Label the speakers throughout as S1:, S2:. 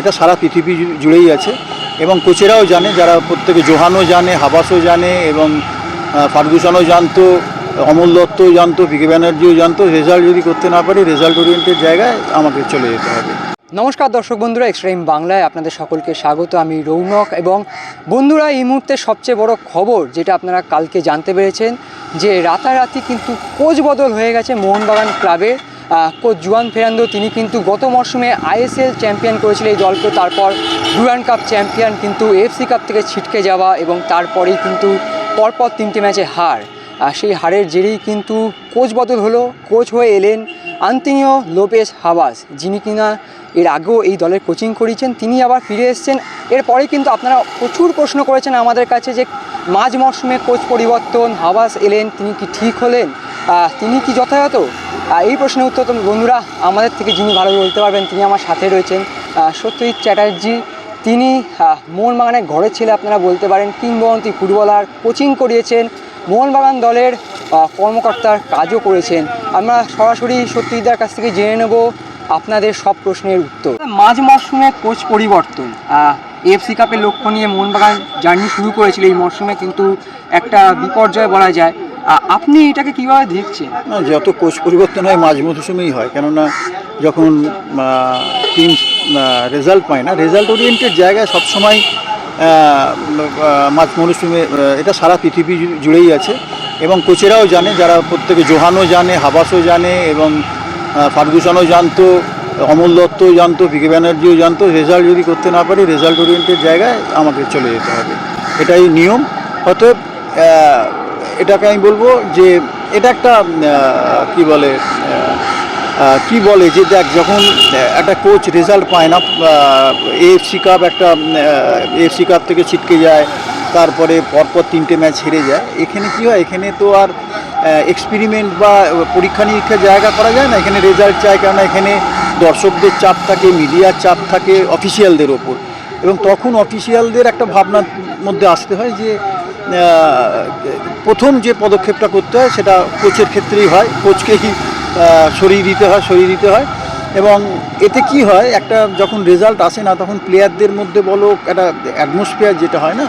S1: এটা সারা পৃথিবী জুড়েই আছে এবং কোচেরাও জানে, যারা প্রত্যেকে জোহানও জানে, হাবাসও জানে এবং ফার্গুসনও জানতো, অমল দত্তও জানতো পিকে ব্যানার্জিও জানতো, রেজাল্ট যদি করতে না পারি, রেজাল্ট ওরিয়েন্টেড জায়গায় আমাকে চলে যেতে হবে।
S2: নমস্কার দর্শক বন্ধুরা এক্সট্রিম বাংলায় আপনাদের সকলকে স্বাগত। আমি রৌনক এবং বন্ধুরা, এই মুহূর্তে সবচেয়ে বড় খবর যেটা আপনারা কালকে জানতে পেরেছেন, যে রাতারাতি কিন্তু কোচ বদল হয়ে গেছে মোহনবাগান ক্লাবের। কোচ জুয়ান ফেরান্দো, তিনি কিন্তু গত মরশুমে আইএসএল চ্যাম্পিয়ন করেছিল এই দলকে। তারপর ডুরান কাপ চ্যাম্পিয়ন কিন্তু এফসি কাপ থেকে ছিটকে যাওয়া এবং তারপরেই কিন্তু পরপর তিনটে ম্যাচে হার। আর সেই হারের জেরেই কিন্তু কোচ বদল হলো, কোচ হয়ে এলেন আন্তিনিও লোপেস হাবাস, যিনি কিনা এর আগেও এই দলের কোচিং করিয়েছেন, তিনি আবার ফিরে এসেছেন। এরপরে কিন্তু আপনারা প্রচুর প্রশ্ন করেছেন আমাদের কাছে যে মাঝ মরশুমে কোচ পরিবর্তন হাবাস এলেন, তিনি কি ঠিক হলেন? তিনি কি যথাযথ? এই প্রশ্নের উত্তর বন্ধুরা আমাদের থেকে যিনি ভালো বলতে পারবেন, তিনি আমার সাথে রয়েছেন। সত্যজিৎ চ্যাটার্জি। তিনি মোহনবাগানের ঘরের ছেলে আপনারা বলতে পারেন, কিংবদন্তি ফুটবলার, কোচিং করিয়েছেন, মোহনবাগান দলের কর্মকর্তার কাজও করেছেন। আমরা সরাসরি সত্যজিৎদার কাছ থেকে জেনে নেব আপনাদের সব প্রশ্নের উত্তর। মাঝ মরশুমে কোচ পরিবর্তন। এফসি কাপের লক্ষ্য নিয়ে মোহনবাগান জার্নি শুরু করেছিল এই মরশুমে, কিন্তু একটা বিপর্যয় বলা যায়। আপনি এটাকে কীভাবে দেখছেন?
S1: না, যত কোচ পরিবর্তন হয়, মাঝ মৌসুমেই হয়। কেননা, যখন টিম রেজাল্ট পায় না রেজাল্ট ওরিয়েন্টেড জায়গায় সবসময় মাঝ মৌসুমে এটা সারা পৃথিবী জুড়েই আছে। এবং কোচেরাও জানে, যারা প্রত্যেকে জোহানও জানে, হাবাসও জানে, এবং ফার্গুসনও জানতো, অমল দত্তও জানতো পিকে ব্যানার্জিও জানতো রেজাল্ট যদি করতে না পারি রেজাল্ট ওরিয়েন্টেড জায়গায় আমাকে চলে যেতে হবে। এটাই নিয়ম। অতএব এটাকে আমি বলব যে এটা একটা কি বলে কি বলে যে দেখ, যখন একটা কোচ রেজাল্ট পায় না এএফসি কাপ একটা এএফসি কাপ থেকে ছিটকে যায়, তারপরে পরপর তিনটে ম্যাচ হেরে যায়, এখানে কি হয়, এখানে তো আর এক্সপেরিমেন্ট বা পরীক্ষা নিরীক্ষার জায়গা করা যায় না, এখানে রেজাল্ট চায় কেননা এখানে দর্শকদের চাপ থাকে মিডিয়ার চাপ থাকে অফিসিয়ালদের ওপর। এবং তখন অফিসিয়ালদের একটা ভাবনার মধ্যে আসতে হয় যে প্রথম যে পদক্ষেপটা করতে হয় সেটা কোচের ক্ষেত্রেই হয়, কোচকেই সরিয়ে দিতে হয়, সরিয়ে দিতে হয়। এবং এতে কি হয়, একটা যখন রেজাল্ট আসে না, তখন প্লেয়ারদের মধ্যে বলো, একটা অ্যাটমসফিয়ার যেটা হয় না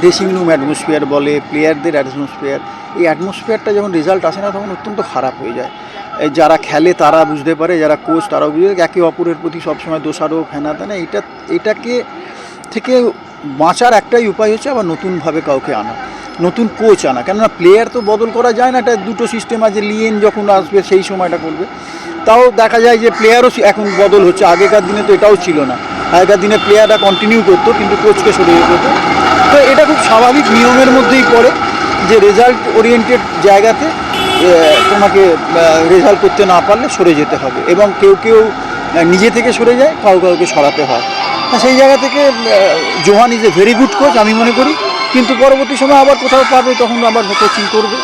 S1: ড্রেসিং রুম অ্যাটমসফিয়ার বলে প্লেয়ারদের অ্যাটমসফিয়ার এই অ্যাটমসফিয়ারটা যখন রেজাল্ট আসে না, তখন অত্যন্ত খারাপ হয়ে যায়। যারা খেলে তারা বুঝতে পারে, যারা কোচ তারাও বুঝতে একে অপরের প্রতি সবসময় দোষারোপ ফেনা দেয় না এটা, এটাকে থেকে বাঁচার একটাই উপায় হচ্ছে আবার নতুনভাবে কাউকে আনা, নতুন কোচ আনা। কেননা প্লেয়ার তো বদল করা যায় না, এটা দুটো সিস্টেম আছে লিয়েন যখন আসবে সেই সময়টা করবে। তাও দেখা যায় যে প্লেয়ারও এখন বদল হচ্ছে, আগেকার দিনে তো এটাও ছিল না। আগেকার দিনে প্লেয়াররা কন্টিনিউ করতো, কিন্তু কোচকে সরিয়ে যেতে তো এটা খুব স্বাভাবিক নিয়মের মধ্যেই পড়ে যে রেজাল্ট ওরিয়েন্টেড জায়গাতে তোমাকে রেজাল্ট করতে না পারলে সরে যেতে হবে এবং কেউ কেউ নিজে থেকে সরে যায় কাউ কাউকে সরাতে হয়। সেই জায়গা থেকে Johan is a very good coach আমি মনে করি। কিন্তু পরবর্তী সময় আবার কোথাও পাবে তখন আবার কোচিং করবে।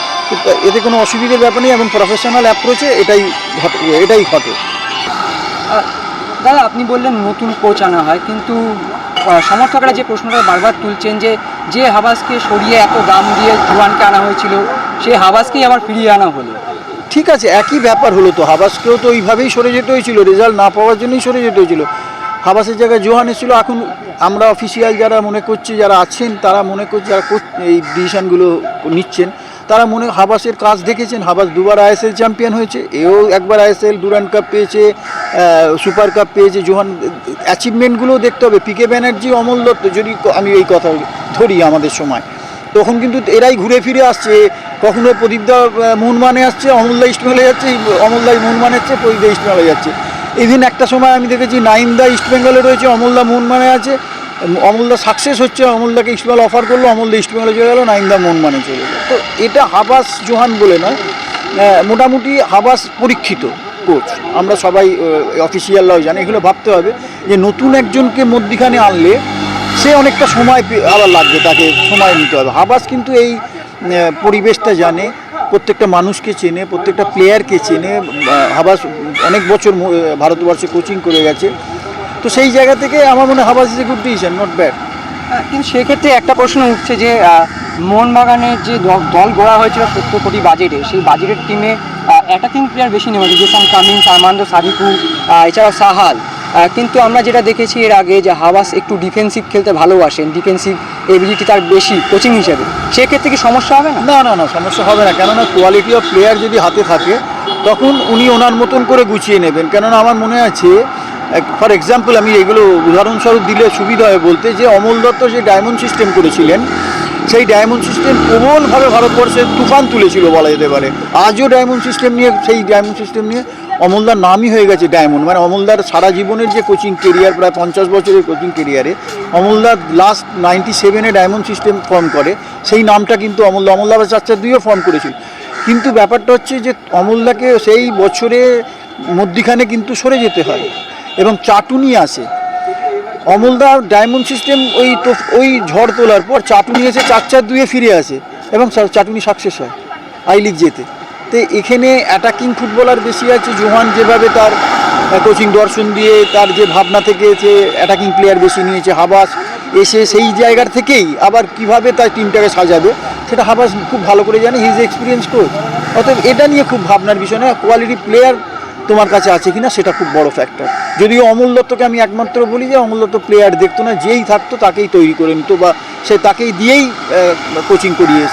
S1: এতে কোনো অসুবিধার ব্যাপার নেই এবং প্রফেশনাল অ্যাপ্রোচে এটাই ঘটে এটাই ঘটে।
S2: দাদা আপনি বললেন নতুন কোচ আনা হয় কিন্তু সমর্থকরা যে প্রশ্নটা বারবার তুলছেন যে যে হাবাসকে সরিয়ে এত দাম দিয়ে জুয়ানকে আনা হয়েছিল সেই হাবাসকেই আবার ফিরিয়ে আনা হলো।
S1: ঠিক আছে একই ব্যাপার হলো তো হাবাসকেও তো ওইভাবেই সরে যেতে হয়েছিল রেজাল্ট না পাওয়ার জন্যই সরে যেতে হয়েছিল। হাবাসের জায়গায় জোহান এসেছিল। এখন আমরা অফিসিয়াল যারা মনে করছি, যারা আছেন, তারা মনে করছে, যারা এই ডিসিশনগুলো নিচ্ছেন, তারা মনে, হাবাসের কাজ দেখেছেন। হাবাস দুবার আইএসএল চ্যাম্পিয়ন হয়েছে, এও একবার আইএসএল ডুরান কাপ পেয়েছে সুপার কাপ পেয়েছে। জোহান অ্যাচিভমেন্টগুলোও দেখতে হবে। পিকে ব্যানার্জি অমল দত্ত, যদি আমি এই কথা ধরি আমাদের সময়, তখন কিন্তু এরাই ঘুরে ফিরে আসছে। কখনো প্রদীপদা মোহনমানে আসছে অমলদা ইস্টবেঙ্গলে যাচ্ছে অমলদা মোহনমানে যাচ্ছে প্রদীপদা ইস্টবেঙ্গলে যাচ্ছে। ইভিন একটা সময় আমি দেখেছি নাইমদা ইস্টবেঙ্গলে রয়েছে, অমলদা মোহনমানে আছে। অমলদা সাকসেস হচ্ছে, অমলদাকে ইস্টবেঙ্গল অফার করল, অমলদা ইস্টবেঙ্গলে চলে গেলো, নাইমদা মোহনমানে চলে গেলো। তো এটা হাবাস জোহান বলে নয় মোটামুটি হাবাস পরীক্ষিত কোচ আমরা সবাই অফিসিয়ালরাও জানি, এগুলো ভাবতে হবে যে নতুন একজনকে মধ্যিখানে আনলে সে অনেকটা সময় আবার লাগবে, তাকে সময় নিতে হবে। হাবাস কিন্তু এই পরিবেশটা জানে প্রত্যেকটা মানুষকে চেনে প্রত্যেকটা প্লেয়ারকে চেনে হাবাস অনেক বছর ভারতবর্ষে কোচিং করে গেছে। তো সেই জায়গা থেকে আমার মনে হয় Habas is a good decision not bad
S2: কিন্তু সেক্ষেত্রে একটা প্রশ্ন উঠছে যে মোহনবাগানের যে দল- গড়া হয়েছিল সত্তর কোটি বাজেটে সেই বাজেটের টিমে অ্যাটাকিং প্লেয়ার বেশি নেওয়া যেসব কামিংস আরমান্দ সাদিকু আহ, এছাড়াও সাহাল। কিন্তু আমরা যেটা দেখেছি এর আগে যে হাওয়াস একটু ডিফেন্সিভ খেলতে ভালোবাসেন ডিফেন্সিভ এবিলিটি তার বেশি কোচিং হিসেবে। সেক্ষেত্রে কি সমস্যা হবে না?
S1: না না না, সমস্যা হবে না। কেননা কোয়ালিটি অফ প্লেয়ার যদি হাতে থাকে, তখন উনি ওনার মতন করে গুছিয়ে নেবেন। কেননা আমার মনে আছে ফর এক্সাম্পল আমি এগুলো উদাহরণস্বরূপ দিলে সুবিধা হয় বলতে, যে অমল দত্ত যে ডায়মন্ড সিস্টেম করেছিলেন সেই ডায়মন্ড সিস্টেম প্রবলভাবে ভারতবর্ষে তুফান তুলেছিল বলা যেতে পারে। আজও ডায়মন্ড সিস্টেম নিয়ে, সেই ডায়মন্ড সিস্টেম নিয়ে অমলদার নামই হয়ে গেছে ডায়মন্ড মানে অমলদার সারা জীবনের যে কোচিং কেরিয়ার প্রায় পঞ্চাশ বছরের কোচিং কেরিয়ারে অমলদার লাস্ট নাইনটি সেভেনে ডায়মন্ড সিস্টেম ফর্ম করে। সেই নামটা কিন্তু অমলদা অমলদা আবার চার চার দুইও ফর্ম করেছিল। কিন্তু ব্যাপারটা হচ্ছে যে অমলদাকে সেই বছরে মধ্যিখানে কিন্তু সরে যেতে হয় এবং চাটুনি আসে। অমলদা ডায়মন্ড সিস্টেম ওই ওই ঝড় তোলার পর চাটুনি এসে চার চার দুয়ে ফিরে আসে এবং চাটুনি সাকসেস হয় আই লিগ যেতে তো এখানে অ্যাটাকিং ফুটবলার বেশি আছে, জোহান যেভাবে তার কোচিং দর্শন দিয়ে তার যে ভাবনা থেকে যে অ্যাটাকিং প্লেয়ার বেশি নিয়েছে হাবাস, এসে সেই জায়গার থেকেই আবার কীভাবে তার টিমটাকে সাজাবে, সেটা হাবাস খুব ভালো করে জানে হিজ এক্সপিরিয়েন্স কোচ অতএব এটা নিয়ে খুব ভাবনার বিষয় না কোয়ালিটি প্লেয়ার তোমার কাছে আছে কিনা সেটা খুব বড় ফ্যাক্টর যদিও অমল দত্তকে আমি একমাত্র বলি যে অমল দত্ত প্লেয়ার দেখতো না, যেই থাকতো তাকেই তৈরি করে নিত বা সে তাকেই দিয়েই কোচিং করিয়ে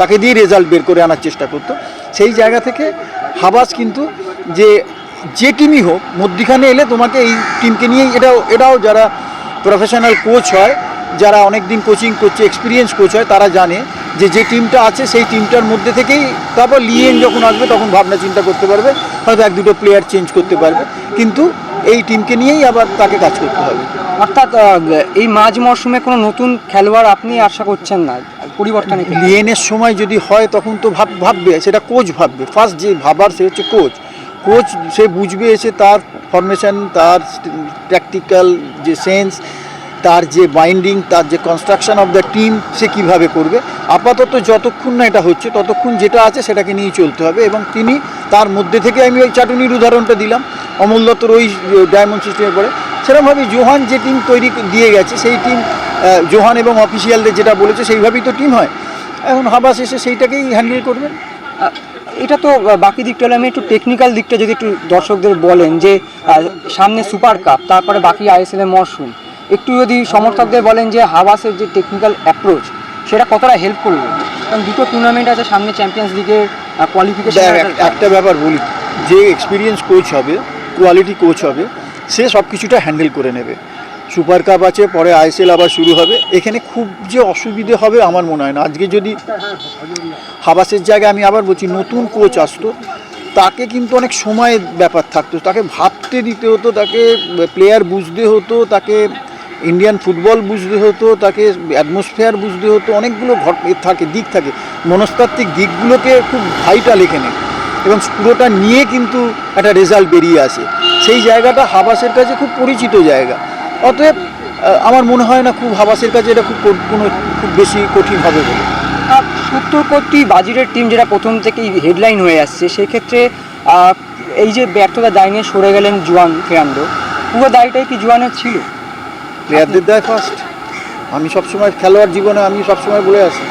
S1: তাকে দিয়েই রেজাল্ট বের করে আনার চেষ্টা করতো। সেই জায়গা থেকে হাবাস কিন্তু যে যে টিমই হোক, মধ্যিখানে এলে তোমাকে এই টিমকে নিয়েই, এটাও এটাও যারা প্রফেশনাল কোচ হয়, যারা অনেক দিন কোচিং করছে এক্সপিরিয়েন্স কোচ হয়, তারা জানে যে যে টিমটা আছে সেই টিমটার মধ্যে থেকেই তারপর লিয়েন যখন আসবে তখন ভাবনা চিন্তা করতে পারবে হয়তো এক দুটো প্লেয়ার চেঞ্জ করতে পারবে। কিন্তু এই টিমকে নিয়েই আবার তাকে কাজ করতে হবে।
S2: অর্থাৎ এই মাঝ মরশুমে কোনো নতুন খেলোয়াড় আপনি আশা করছেন না? পরিবর্তনের ক্ষেত্রে?
S1: লিয়েনের সময় যদি হয় তখন তো ভাব ভাববে সেটা কোচ ভাববে। ফার্স্ট যে ভাবার সে হচ্ছে কোচ কোচ সে বুঝবে এসে তার ফরমেশন তার প্র্যাকটিক্যাল যে সেন্স তার যে বাইন্ডিং তার যে কনস্ট্রাকশন অফ দ্য টিম সে কীভাবে করবে? আপাতত যতক্ষণ না এটা হচ্ছে, ততক্ষণ যেটা আছে সেটাকে নিয়েই চলতে হবে এবং তিনি তার মধ্যে থেকে আমি ওই চাটুনির উদাহরণটা দিলাম অমল দত্তর ওই ডায়মন্ড সিস্টেমের পরে। সেরকমভাবে জোহান যে টিম তৈরি দিয়ে গেছে, সেই টিম জোহান এবং অফিসিয়ালদের যেটা বলেছে, সেইভাবেই তো টিম হয়। এখন হাবাস এসে সেইটাকেই হ্যান্ডেল করবেন
S2: এটা তো বাকি দিকটা হলে, আমি একটু টেকনিক্যাল দিকটা যদি একটু দর্শকদের বলেন যে সামনে সুপার কাপ তারপরে বাকি আইএসএল এর মরশুম। একটু যদি সমর্থকদের বলেন যে হাবাসের যে টেকনিক্যাল অ্যাপ্রোচ সেটা কতটা হেল্প করবে? কারণ দুটো টুর্নামেন্ট আছে সামনে চ্যাম্পিয়ন্স লিগের কোয়ালিফিকেশন
S1: একটা ব্যাপার বলি যে এক্সপিরিয়েন্স কোচ হবে কোয়ালিটি কোচ হবে সে সব কিছুটা হ্যান্ডেল করে নেবে। সুপার কাপ আছে পরে আইএসএল আবার শুরু হবে। এখানে খুব যে অসুবিধে হবে আমার মনে হয় না। আজকে যদি হাবাসের জায়গায় আমি আবার বলছি নতুন কোচ আসতো তাকে কিন্তু অনেক সময় ব্যাপার থাকতো। তাকে ভাবতে দিতে হতো তাকে প্লেয়ার বুঝতে হতো তাকে ইন্ডিয়ান ফুটবল বুঝতে হতো, তাকে অ্যাটমসফিয়ার বুঝতে হতো, অনেকগুলো ঘট থাকে, দিক থাকে। মনস্তাত্ত্বিক দিকগুলোকে খুব ভাইটাল এখানে। এবং পুরোটা নিয়ে কিন্তু একটা রেজাল্ট বেরিয়ে আসে। সেই জায়গাটা হাবাসের কাছে খুব পরিচিত জায়গা। অতএব আমার মনে হয় না খুব হাবাসের কাছে এটা খুব কোনো খুব বেশি কঠিন হবে বলে।
S2: সত্তর কোটি বাজিরের টিম যেটা প্রথম থেকেই হেডলাইন হয়ে আসছে, সেক্ষেত্রে এই যে ব্যর্থতা দায় নিয়ে সরে গেলেন জুয়ান ফেরান্ডো পুরো দায়টাই কি জুয়ানের ছিল?
S1: প্লেয়ারদের দেয় ফার্স্ট আমি সবসময় খেলোয়াড় জীবনে আমি সবসময় বলে আসি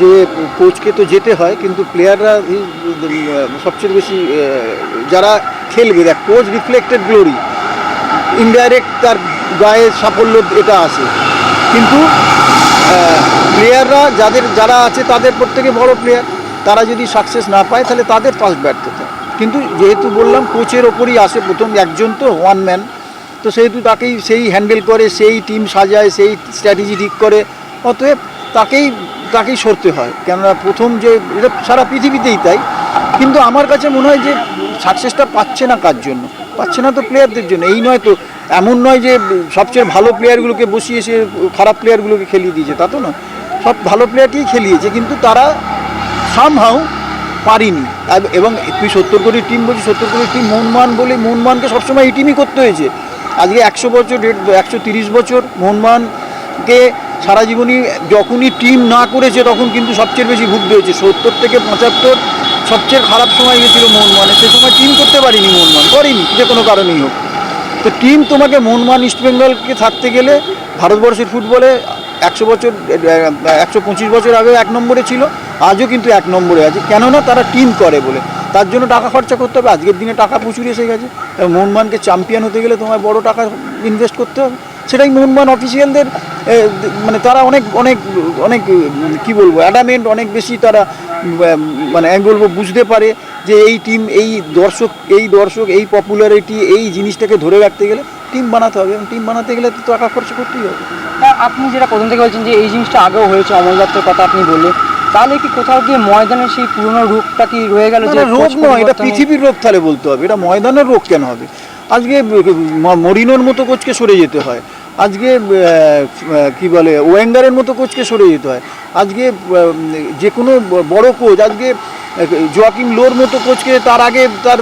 S1: যে কোচকে তো যেতে হয়, কিন্তু প্লেয়াররা সবচেয়ে বেশি যারা খেলবে, দেখ কোচ রিফ্লেক্টেড গ্লোরি ইনডাইরেক্ট তার গায়ে সাফল্য এটা আসে কিন্তু প্লেয়াররা যাদের, যারা আছে তাদের প্রত্যেকে বড় প্লেয়ার তারা যদি সাকসেস না পায়, তাহলে তাদের ফার্স্ট ব্যর্থতা কিন্তু যেহেতু বললাম কোচের ওপরই আসে প্রথম, একজন তো ওয়ান ম্যান তো সেহেতু তাকেই সেই হ্যান্ডেল করে, সেই টিম সাজায়, সেই স্ট্র্যাটেজি ঠিক করে। অতএব তাকেই তাকেই সরতে হয়। কেননা প্রথম যে, এটা সারা পৃথিবীতেই তাই। কিন্তু আমার কাছে মনে হয় যে সাকসেসটা পাচ্ছে না কার জন্য? পাচ্ছে না তো প্লেয়ারদের জন্য। এই নয় তো, এমন নয় যে সবচেয়ে ভালো প্লেয়ারগুলোকে বসিয়ে সে খারাপ প্লেয়ারগুলোকে খেলিয়ে দিয়েছে। তা তো না সব ভালো প্লেয়ারকেই খেলিয়েছে, কিন্তু তারা সামহাও পারিনি। এবং তুই সত্তর কোটি টিম বলছিস, সত্তর কোটি টিম মোহনমান বলে মোহনমানকে সবসময় এই টিমই করতে হয়েছে। আজকে একশো বছর, দেড়, একশো তিরিশ বছর মোহনমানকে সারা জীবনই যখনই টিম না করেছে তখন কিন্তু সবচেয়ে বেশি ভুগতে হয়েছে। সত্তর থেকে পঁচাত্তর সবচেয়ে খারাপ সময় গেছিল মোহনমানে সে সময় টিম করতে পারিনি মোহনমান করেনি, যে কোনো কারণেই হোক। তো টিম তোমাকে মোহনমান ইস্টবেঙ্গলকে থাকতে গেলে ভারতবর্ষের ফুটবলে একশো বছর, একশো পঁচিশ বছর আগে এক নম্বরে ছিল, আজও কিন্তু এক নম্বরে আছে। কেননা তারা টিম করে বলে। তার জন্য টাকা খরচা করতে হবে। আজকের দিনে টাকা প্রচুর এসে গেছে। মোহনবানকে চ্যাম্পিয়ন হতে গেলে তোমায় বড় টাকা ইনভেস্ট করতে হবে। সেটাই মোহনবান অফিসিয়ালদের মানে তারা অনেক অনেক অনেক উম, কি বলব অ্যাডামেন্ট অনেক বেশি তারা মানে আমি বলব বুঝতে পারে যে এই টিম এই দর্শক এই দর্শক এই পপুলারিটি এই জিনিসটাকে ধরে রাখতে গেলে টিম বানাতে হবে। এবং টিম বানাতে গেলে তো টাকা খরচা করতেই হবে।
S2: আপনি যেটা প্রথম থেকে বলছেন যে এই জিনিসটা আগেও হয়েছে অমল দত্তের কথা আপনি বললেন। তাহলে কি কোথাও গিয়ে ময়দানের সেই পুরনো রূপটা কি রয়ে গেল যে
S1: রোগ নয় এটা পৃথিবীর রোগ তাহলে বলতে হবে। এটা ময়দানের রোগ কেন হবে? আজকে মরিনোর মতো কোচকে সরে যেতে হয়। আজকে কি বলে ওয়েঙ্গারের মতো কোচকে সরে যেতে হয়। আজকে যে কোনো বড় কোচ আজকে জোয়াকিম লোর মতো কোচকে তার আগে তার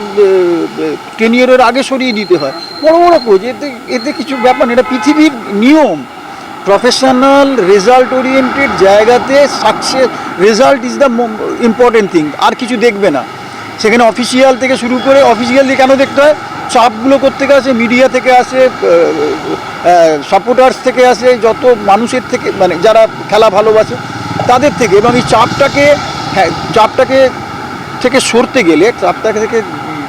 S1: টেনিয়রের আগে সরিয়ে দিতে হয়। বড় বড় কোচ এতে এতে কিছু ব্যাপার এটা পৃথিবীর নিয়ম। প্রফেশনাল রেজাল্ট ওরিয়েন্টেড জায়গাতে success result is the important thing আর কিছু দেখবে না। সেখানে অফিসিয়াল থেকে শুরু করে অফিসিয়াল দিয়ে কেন দেখতে হয়? চাপগুলো করতে আসে মিডিয়া থেকে আসে সাপোর্টার্স থেকে আসে, যত মানুষের থেকে মানে যারা খেলা ভালোবাসে, তাদের থেকে। এবং এই চাপটাকে হ্যাঁ চাপটাকে থেকে সরতে গেলে চাপটাকে থেকে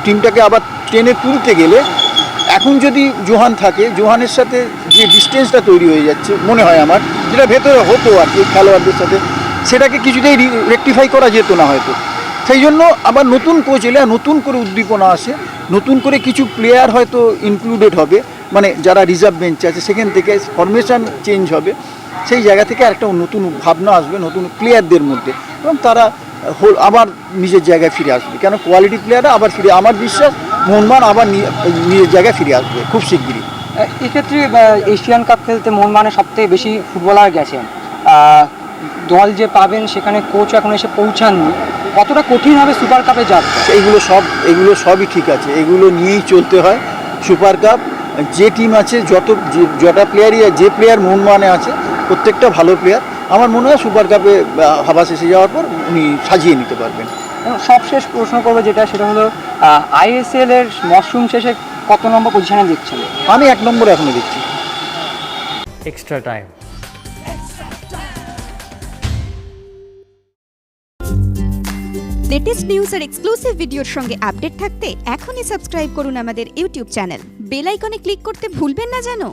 S1: টিমটাকে আবার ট্রেনে তুলতে গেলে, এখন যদি জোহান থাকে, জোহানের সাথে যে ডিস্টেন্সটা তৈরি হয়ে যাচ্ছে, মনে হয় আমার, যেটা ভেতরে হতো আর কি, খেলোয়াড়দের সাথে, সেটাকে কিছুতেই রেকটিফাই করা যেত না হয়তো। সেই জন্য আবার নতুন কোচ এলে নতুন করে উদ্দীপনা আসে, নতুন করে কিছু প্লেয়ার হয়তো ইনক্লুডেড হবে মানে যারা রিজার্ভ বেঞ্চে আছে, সেখান থেকে ফরমেশন চেঞ্জ হবে, সেই জায়গা থেকে একটা নতুন ভাবনা আসবে, নতুন প্লেয়ারদের মধ্যে। এবং তারা হোল আবার নিজের জায়গায় ফিরে আসবে। কেন? কোয়ালিটি প্লেয়াররা আবার ফিরে, আমার বিশ্বাস মোহনবান আবার নিজের জায়গায় ফিরে আসবে, খুব শিগগিরই।
S2: এক্ষেত্রে এশিয়ান কাপ খেলতে মোহনবাগানের সব থেকে বেশি ফুটবলার গেছেন। দল যে পাবেন সেখানে কোচ এখন এসে পৌঁছাননি। কতটা কঠিন হবে সুপার কাপে যাত্রা?
S1: এইগুলো সব এগুলো সবই ঠিক আছে। এগুলো নিয়েই চলতে হয় সুপার কাপ যে টিম আছে যত যে- যটা প্লেয়ারই যে প্লেয়ার মন মানে আছে প্রত্যেকটা ভালো প্লেয়ার আমার মনে হয় সুপার কাপে হাবাস এসে যাওয়ার পর উনি সাজিয়ে নিতে পারবেন।
S2: সবশেষ প্রশ্ন করব যেটা সেটা হলো আইএসএল এর মরশুম শেষে কত নম্বর পজিশনে দেখছেন
S1: আমি এক নম্বর এখনও দেখছি
S3: এক্সট্রা টাইম
S4: লেটেস্ট নিউজ আর এক্সক্লুসিভ ভিডিওর সঙ্গে আপডেট থাকতে এখনই সাবস্ক্রাইব করুন আমাদের ইউটিউব চ্যানেল বেল আইকনে ক্লিক করতে ভুলবেন না জানো